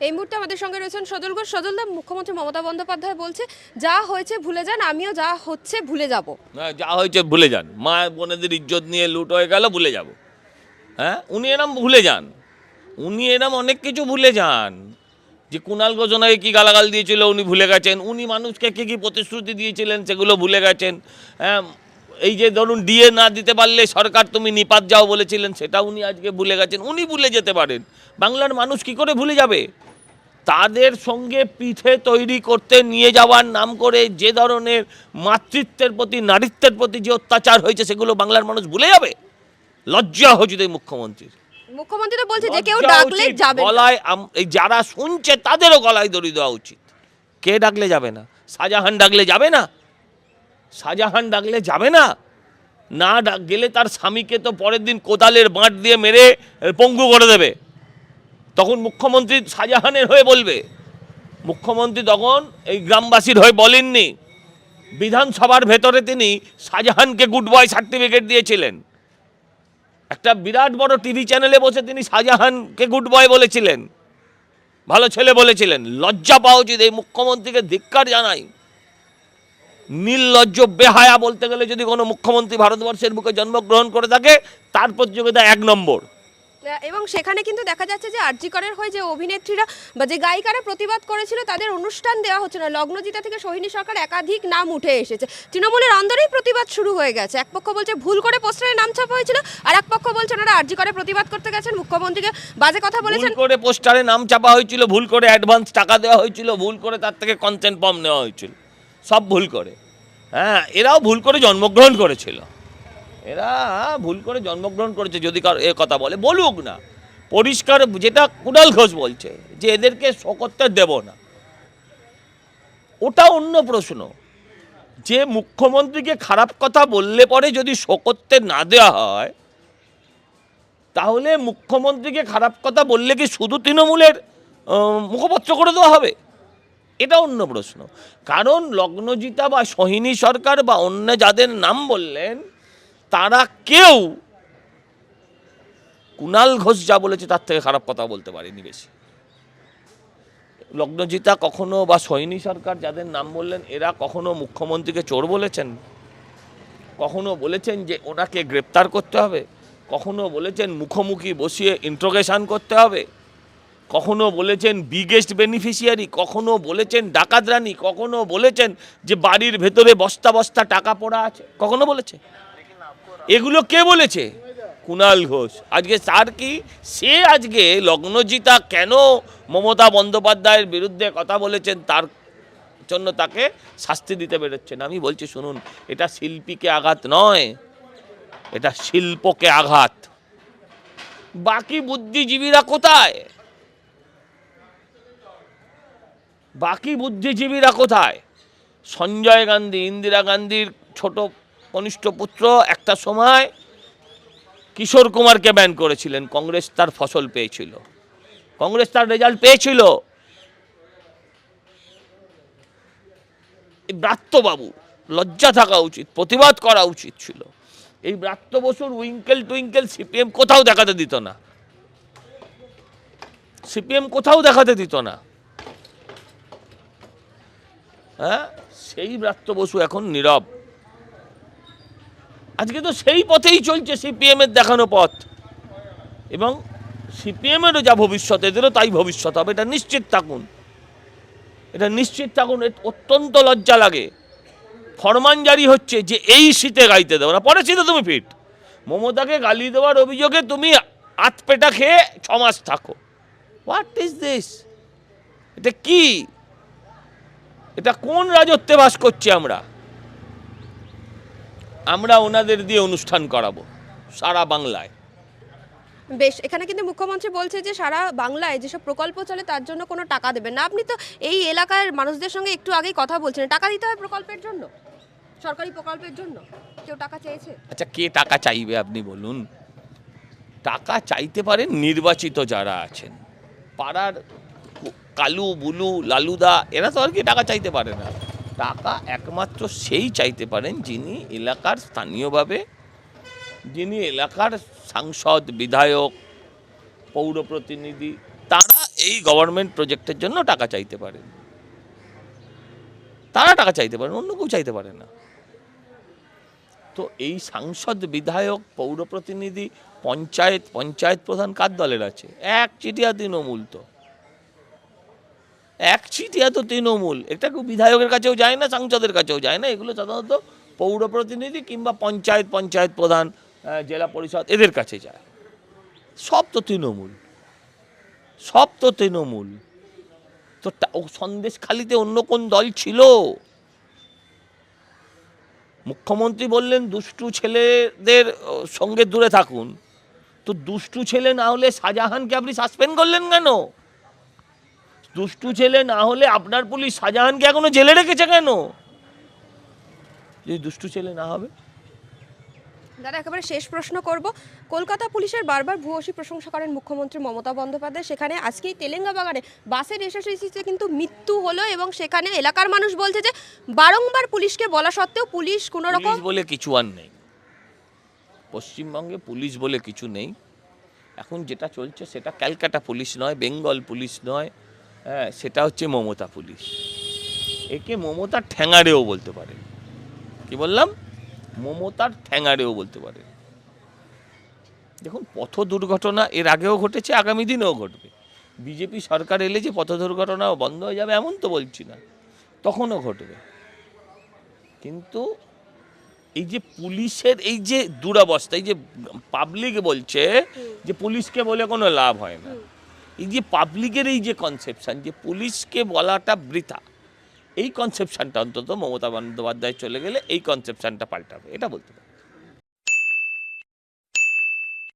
এই মুহূর্তে আমাদের সঙ্গে রয়েছেন সজল ঘোষ। সজলদা মুখ্যমন্ত্রী মমতা বন্দ্যোপাধ্যায় বলছে, যা হয়েছে ভুলে যান, আমিও যা হচ্ছে ভুলে যাব। যা হয়েছে ভুলে যান। মা বোনেদের ইজ্জত নিয়ে লুট হয়ে গেল, ভুলে যাব। হ্যাঁ? উনি এরম ভুলে যান। উনি এরম অনেক কিছু ভুলে যান। যে কুণাল ঘোষণাকে কী গালাগাল দিয়েছিল, উনি ভুলে গেছেন। উনি মানুষকে কী কী প্রতিশ্রুতি দিয়েছিলেন, সেগুলো ভুলে গেছেন। হ্যাঁ? এই যে ধরুন, ডিএ না দিতে পারলে সরকার তুমি নিপাত যাও বলেছিলেন, সেটা উনি আজকে ভুলে গেছেন। উনি ভুলে যেতে পারেন। বাংলার মানুষ কি করে ভুলে যাবে? তাদের সঙ্গে পিঠে তৈরি করতে নিয়ে যাওয়ার নাম করে যে ধরনের মাতৃত্বের প্রতি নারীত্বের প্রতি যে অত্যাচার হয়েছে সেগুলো বাংলার মানুষ ভুলে যাবে? লজ্জা হয়েছে এই মুখ্যমন্ত্রীর। মুখ্যমন্ত্রী তো বলছে যে কেউ ডাকলে যাবে গলায় যারা শুনছে তাদেরও গলায় দড়ি দেওয়া উচিত। কে ডাকলে যাবে না? শাহজাহান ডাকলে যাবে না? শাহজাহান ডাকলে যাবে না? না ডাক গেলে তার স্বামীকে তো পরের দিন কোদালের বাঁট দিয়ে মেরে পঙ্গু করে দেবে। তখন মুখ্যমন্ত্রী শাহজাহানের হয়ে বলবে। মুখ্যমন্ত্রী তখন এই গ্রামবাসীর হয়ে বলেননি। বিধানসভার ভেতরে তিনি শাহজাহানকে গুড বয় সার্টিফিকেট দিয়েছিলেন। একটা বিরাট বড় টিভি চ্যানেলে বসে তিনি শাহজাহানকে গুড বয় বলেছিলেন। ভালো ছেলে বলেছিলেন। লজ্জা পাওয়া উচিত এই মুখ্যমন্ত্রীকে ধিক্কার জানাই। নির্লজ্জ, বেহায়া বলতে গেলে যদি কোনো মুখ্যমন্ত্রী ভারতবর্ষের বুকে জন্মগ্রহণ করে থাকে, তার প্রতিযোগিতা এক নম্বর। এবং সেখানে কিন্তু দেখা যাচ্ছে যে আরজিকরের হয়ে যে অভিনেত্রীরা বা যে গায়িকারা প্রতিবাদ করেছিল তাদের অনুষ্ঠান দেওয়া হচ্ছে না। লগ্নজিতা থেকে সোহিনী সরকার একাধিক নাম উঠে এসেছে। তৃণমূলের অন্দরেই প্রতিবাদ শুরু হয়ে গেছে। এক পক্ষ বলছে ভুল করে পোস্টারে নাম ছাপা হয়েছিল আর এক পক্ষ বলছে ওনারা আরজিকরে প্রতিবাদ করতে গেছেন। মুখ্যমন্ত্রীকে বাজে কথা বলেছেন। ভুল করে পোস্টারে নাম চাপা হয়েছিল ভুল করে অ্যাডভান্স টাকা দেওয়া হয়েছিল ভুল করে তার থেকে কনসেন্ট ফর্ম নেওয়া হয়েছিল। সব ভুল করে। হ্যাঁ এরাও ভুল করে জন্মগ্রহণ করেছিল। এরা ভুল করে জন্মগ্রহণ করেছে, যদি কারও এ কথা বলে। বলুক না। পরিষ্কার যেটা কুণাল ঘোষ বলছে, যে এদেরকে শো করতে দেব না। ওটা অন্য প্রশ্ন। যে মুখ্যমন্ত্রীকে খারাপ কথা বললে পরে যদি শো না দেওয়া হয়, তাহলে মুখ্যমন্ত্রীকে খারাপ কথা বললে কি শুধু তৃণমূলের মুখপত্র করে দেওয়া হবে? এটা অন্য প্রশ্ন। কারণ লগ্নজিতা বা সোহিনী সরকার বা অন্য যাদের নাম বললেন তারা কেউ কুণাল ঘোষ যা বলেছে তার থেকে খারাপ কথা বলতে পারেনি বেশি। লগ্নজিতা কখনো বা সৈনী সরকার যাদের নাম বললেন, এরা কখনো মুখ্যমন্ত্রীকে চোর বলেছেন? কখনো বলেছেন যে ওনাকে গ্রেপ্তার করতে হবে? কখনো বলেছেন মুখোমুখি বসিয়ে ইন্ট্রোগেশন করতে হবে? কখনো বলেছেন বিগেস্ট বেনিফিশিয়ারি কখনো বলেছেন ডাকাত রানী? কখনো বলেছেন যে বাড়ির ভেতরে বস্তা বস্তা টাকা পড়া আছে? কখনো বলেছে? এগুলো কে বলেছে? কুণাল ঘোষ। আজকে স্যার কি? সে আজকে লগ্নজিতা কেন মমতা বন্দ্যোপাধ্যায়ের বিরুদ্ধে কথা বলেছেন তার জন্য তাকে শাস্তি দিতে বেরোচ্ছেন? আমি বলছি, শুনুন, এটা শিল্পীকে আঘাত নয়, এটা শিল্পকে আঘাত। বাকি বুদ্ধিজীবীরা কোথায়? বাকি বুদ্ধিজীবীরা কোথায়? সঞ্জয় গান্ধী, ইন্দিরা গান্ধীর ছোট কনিষ্ঠ পুত্র একটা সময় কিশোর কুমারকে ব্যান করেছিলেন। কংগ্রেস তার ফসল পেয়েছিল। কংগ্রেস তার রেজাল্ট পেয়েছিল। ব্রাত্যবাবু, লজ্জা থাকা উচিত, প্রতিবাদ করা উচিত ছিল। এই ব্রাত্য বসুর উইঙ্কেল টুইঙ্কেল সিপিএম কোথাও দেখাতে দিত না। সিপিএম কোথাও দেখাতে দিত না। হ্যাঁ? সেই ব্রাত্য বসু এখন নীরব। আজকে তো সেই পথেই চলছে সিপিএম এর দেখানো পথ। এবং সিপিএমেরও যা ভবিষ্যৎ, এদেরও তাই ভবিষ্যৎ হবে, এটা নিশ্চিত থাকুন। এটা নিশ্চিত থাকুন অত্যন্ত লজ্জা লাগে। ফরমান জারি হচ্ছে যে এই শীতে গাইতে দেবো না, পরে শীতে তুমি ফিট। মমতাকে গালি দেওয়ার অভিযোগে তুমি আতপেটা খেয়ে ছমাস থাকো। হোয়াট ইজ দিস এটা কি? এটা কোন রাজত্বে বাস করছি আমরা? আমরা ওনাদের দিয়ে অনুষ্ঠান করাবো সারা বাংলায়। বেশ এখানে কিন্তু মুখ্যমন্ত্রী বলছে যে সারা বাংলায় যেসব প্রকল্প চলে তার জন্য কোনো টাকা দেবেন না। আপনি তো এই এলাকার মানুষদের সঙ্গে একটু আগেই কথা বলছেন। টাকা দিতে হয় প্রকল্পের জন্য? সরকারি প্রকল্পের জন্য? কেউ টাকা চেয়েছে আচ্ছা কে টাকা চাইবে আপনি বলুন? টাকা চাইতে পারেন নির্বাচিত যারা আছেন। পাড়ার কালু বুলু লালুদা এরা তো আর কি টাকা চাইতে পারে না। টাকা একমাত্র সেই চাইতে পারেন যিনি এলাকার স্থানীয়ভাবে, যিনি এলাকার সাংসদ, বিধায়ক, পৌর প্রতিনিধি, তারা এই গভর্নমেন্ট প্রজেক্টের জন্য টাকা চাইতে পারেন। তারা টাকা চাইতে পারেন, অন্য কেউ চাইতে পারে না। তো এই সাংসদ, বিধায়ক, পৌর প্রতিনিধি, পঞ্চায়েত পঞ্চায়েত প্রধান কার দলের আছে? এক চিটিয়া তৃণমূল তো। এক চিটিয়া তো তৃণমূল। এটা কেউ বিধায়কের কাছেও যায় না, সাংসদের কাছেও যায় না। এগুলো সাধারণত পৌর প্রতিনিধি কিংবা পঞ্চায়েত পঞ্চায়েত প্রধান জেলা পরিষদ এদের কাছে যায়। সব তো তৃণমূল। সব তো তৃণমূল। তো তা- ও সন্দেশখালিতে অন্য কোন দল ছিল? মুখ্যমন্ত্রী বললেন, দুষ্টু ছেলেদের সঙ্গে দূরে থাকুন। তো দুষ্টু ছেলে না হলে শাহজাহানকে আপনি সাসপেন্ড করলেন কেন? দুষ্টু ছেলে না হলে আপনার পুলিশ শাহজাহানকে এখনও জেলে রেখেছে কেন? যদি দুষ্টু ছেলে না হবে? দাদা একেবারে শেষ প্রশ্ন করব। কলকাতা পুলিশের বারবার ভূয়সী প্রশংসা করেন মুখ্যমন্ত্রী মমতা বন্দ্যোপাধ্যায়। সেখানে আজকেই তেলেঙ্গা বাগানে বাসের এসএসসিতে কিন্তু মৃত্যু হলো এবং সেখানে এলাকার মানুষ বলছে যে বারংবার পুলিশকে বলা সত্ত্বেও পুলিশ কোনো রকম বলে কিছু আর নেই। পশ্চিমবঙ্গে পুলিশ বলে কিছু নেই। এখন যেটা চলছে সেটা ক্যালকাটা পুলিশ নয় বেঙ্গল পুলিশ নয় হ্যাঁ সেটা হচ্ছে মমতা পুলিশ। একে মমতার ঠ্যাঙাড়েও বলতে পারে। কি বললাম? মমতার ঠ্যাঙাড়েও বলতে পারে। দেখুন, পথ দুর্ঘটনা এর আগেও ঘটেছে, আগামী দিনেও ঘটবে। বিজেপি সরকার এলে যে পথ দুর্ঘটনা বন্ধ হয়ে যাবে, এমন তো বলছি না। তখনও ঘটবে। কিন্তু এই যে পুলিশের এই যে দুরবস্থা, এই যে পাবলিক বলছে যে পুলিশকে বলে কোনো লাভ হয় না। এই যে পাবলিকের এই যে কনসেপশান যে পুলিশকে বলাটা বৃথা, এই কনসেপশানটা অন্তত মমতা বন্দ্যোপাধ্যায় চলে গেলে এই কনসেপশানটা পাল্টাবে, এটা বলতে পারি।